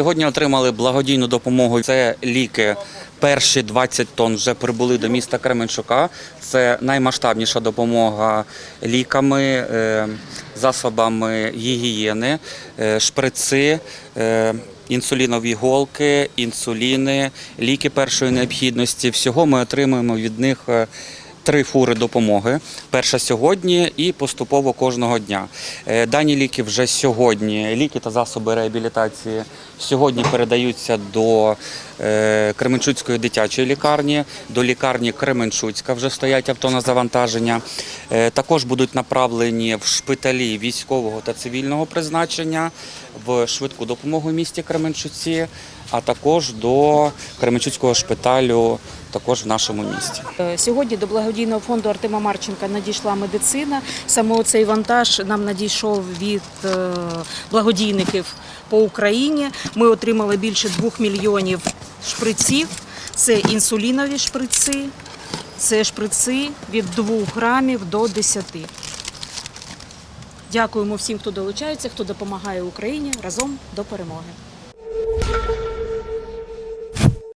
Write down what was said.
Сьогодні отримали благодійну допомогу. Це ліки. Перші 20 тонн вже прибули до міста Кременчука. Це наймасштабніша допомога ліками, е, засобами гігієни, е, шприци. е, Інсулінові голки, інсуліни, ліки першої необхідності. Всього ми отримуємо від них три фури допомоги. Перша сьогодні і поступово кожного дня. Е, Дані ліки вже сьогодні, ліки та засоби реабілітації сьогодні передаються до е, Кременчуцької дитячої лікарні, до лікарні Кременчуцька вже стоять авто на завантаження. Е, Також будуть направлені в шпиталі військового та цивільного призначення, в швидку допомогу в місті Кременчуці, а також до Кременчуцького шпиталю, також в нашому місті. Сьогодні до благодійного фонду Артема Марченка надійшла медицина. Саме цей вантаж нам надійшов від е, благодійників по Україні. Ми отримали більше двох мільйонів шприців. Це інсулінові шприци, це шприци від 2 грамів до 10. Дякуємо всім, хто долучається, хто допомагає Україні разом до перемоги.